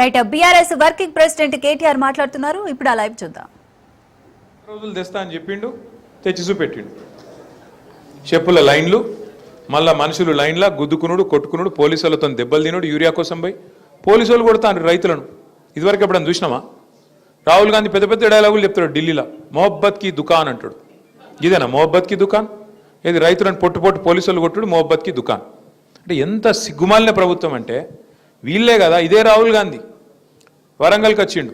Right BRS working president KTR మాట్లాడుతున్నారు. ఇప్పుడు ఆ లైవ్ చూద్దాం. రోజులు తెస్తా అని చెప్పిండు తెచ్చి చూపెట్టిండు. చెప్పుల లైన్లు మళ్ళా మనుషులు లైన్లా గుద్దుకునుడు కొట్టుకునుడు పోలీసులతో దెబ్బలు తినుడు యూరియా కోసం పోయి పోలీసు వాళ్ళు కొడతాను రైతులను. ఇదివరకు ఎప్పుడన్నా చూసినామా రాహుల్ గాంధీ పెద్ద పెద్ద డైలాగులు చెప్తాడు ఢిల్లీలో మొహబ్బత్కి దుకాన్ అంటాడు. ఇదేనా మొహబ్బత్కి దుకాన్? ఇది రైతులను పొట్టు పొట్టు పోలీసులు కొట్టుడు మొహబ్బత్కి దుకాన్. అంటే ఎంత సిగ్గుమాలిన ప్రభుత్వం అంటే వీళ్ళే కదా ఇదే రాహుల్ గాంధీ. వరంగల్కి వచ్చిండు.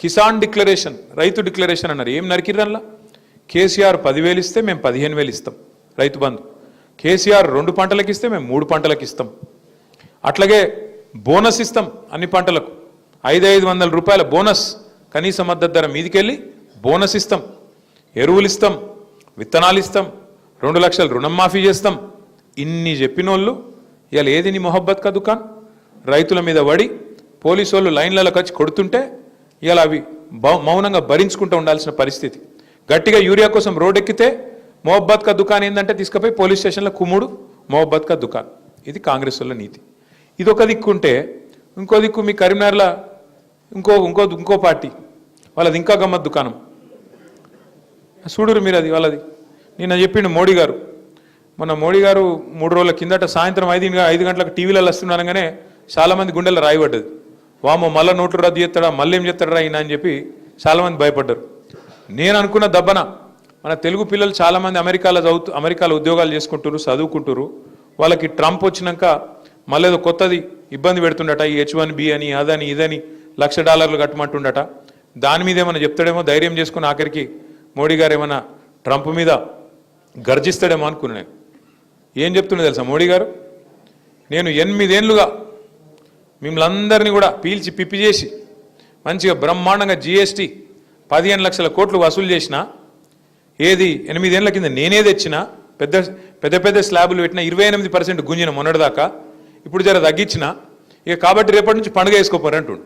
కిసాన్ డిక్లరేషన్ రైతు డిక్లరేషన్ అన్నారు. ఏం నరికిరల్లా కేసీఆర్ పదివేలు ఇస్తే మేము పదిహేను వేలు ఇస్తాం రైతు బంధు. కేసీఆర్ రెండు పంటలకు ఇస్తే మేము మూడు పంటలకు ఇస్తాం. అట్లాగే బోనస్ ఇస్తాం అన్ని పంటలకు. ఐదు ఐదు వందల రూపాయల బోనస్ కనీస మద్దతు ధర మీదికెళ్ళి బోనస్ ఇస్తాం. ఎరువులు ఇస్తాం విత్తనాలు ఇస్తాం రెండు లక్షలు రుణం మాఫీ చేస్తాం. ఇన్ని చెప్పినోళ్ళు ఇవాళ ఏది నీ మొహబ్బత్ కా దుకాన్? రైతుల మీద పడి పోలీసు వాళ్ళు లైన్లలోకి వచ్చి కొడుతుంటే ఇవాళ అవి బౌ- మౌనంగా భరించుకుంటూ ఉండాల్సిన పరిస్థితి. గట్టిగా యూరియా కోసం రోడ్ ఎక్కితే మొహబ్బత్ కా దుకాన్ ఏంటంటే తీసుకుపోయి పోలీస్ స్టేషన్లో కుమ్ముడు మొహబ్బత్ కా దుకాన్ ఇది కాంగ్రెస్ వాళ్ళ నీతి. ఇది ఒక దిక్కుంటే ఇంకో దిక్కు మీ కరీంనగర్లో ఇంకో ఇంకో ఇంకో పార్టీ. వాళ్ళది ఇంకా గమ్మత్ దుకాణం. చూడురు మీరు అది వాళ్ళది. నిన్న చెప్పిండు మోడీ గారు. మొన్న మోడీ గారు మూడు రోజుల కిందట సాయంత్రం ఐదు ఐదు గంటలకు టీవీలలో వస్తున్నానగానే చాలామంది గుండెల్లో రాయబడ్డది వామో మళ్ళీ నోట్లు రద్దు చేస్తాడా మళ్ళీ ఏం చేస్తాడా ఈయన అని చెప్పి చాలామంది భయపడ్డారు. నేను అనుకున్న దబ్బన మన తెలుగు పిల్లలు చాలామంది అమెరికాలో చదువుతూ అమెరికాలో ఉద్యోగాలు చేసుకుంటారు చదువుకుంటారు వాళ్ళకి ట్రంప్ వచ్చినాక మళ్ళీ ఏదో కొత్తది ఇబ్బంది పెడుతుండట ఈ హెచ్ వన్ బి అని అదని ఇదని లక్ష డాలర్లు కట్టమంటుండట. దాని మీద ఏమైనా చెప్తాడేమో ధైర్యం చేసుకుని ఆఖరికి మోడీ గారు ఏమైనా ట్రంప్ మీద గర్జిస్తాడేమో అనుకున్నాను ఏం చెప్తున్నా తెలుసా మోడీ గారు? నేను ఎనిమిదేళ్ళుగా మిమ్మల్ని అందరినీ కూడా పీల్చి పిప్పి చేసి మంచిగా బ్రహ్మాండంగా జిఎస్టీ పదిహేను లక్షల కోట్లు వసూలు చేసిన ఏది ఎనిమిదేళ్ళ కింద నేనే తెచ్చిన పెద్ద పెద్ద పెద్ద స్లాబులు పెట్టిన ఇరవై ఎనిమిది పర్సెంట్ గుంజిన మొన్నటిదాకా ఇప్పుడు జర తగ్గించిన ఇక కాబట్టి రేపటి నుంచి పండుగ వేసుకోపోరు అంటుండు.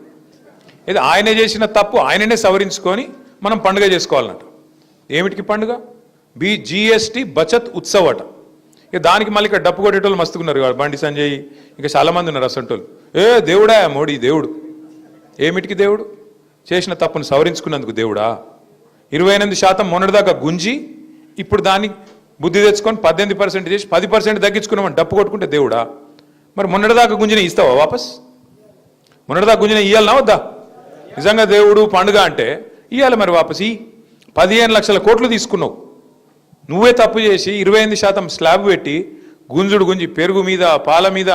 ఇది ఆయనే చేసిన తప్పు ఆయననే సవరించుకొని మనం పండుగ చేసుకోవాలన్నట ఏమిటికి పండుగ? బి జిఎస్టి బచత్ ఉత్సవ్ అట ఇక దానికి మళ్ళీ ఇక్కడ డప్పు కొట్టేటోళ్ళు మస్తుకున్నారు బండి సంజయ్ ఇంకా చాలామంది ఉన్నారు అసంటోళ్ళు. ఏ దేవుడా మోడీ దేవుడు. ఏమిటికి దేవుడు? చేసిన తప్పును సవరించుకున్నందుకు దేవుడా. ఇరవై ఎనిమిది శాతం మొన్నటిదాకా గుంజి ఇప్పుడు దాన్ని బుద్ధి తెచ్చుకొని పద్దెనిమిది పర్సెంట్ చేసి పది పర్సెంట్ తగ్గించుకున్నామని డప్పు కొట్టుకుంటే దేవుడా. మరి మొన్నటిదాకా గుంజిని ఇస్తావా వాపస్? మొన్నటిదాకా గుంజిని ఇయ్యాలనా వద్దా? నిజంగా దేవుడు పండుగ అంటే ఇవ్వాలి మరి వాపస్ ఈ పదిహేను లక్షల కోట్లు తీసుకున్నావు. నువ్వే తప్పు చేసి ఇరవై ఎనిమిది శాతం స్లాబ్ పెట్టి గుంజుడు గుంజి పెరుగు మీద పాల మీద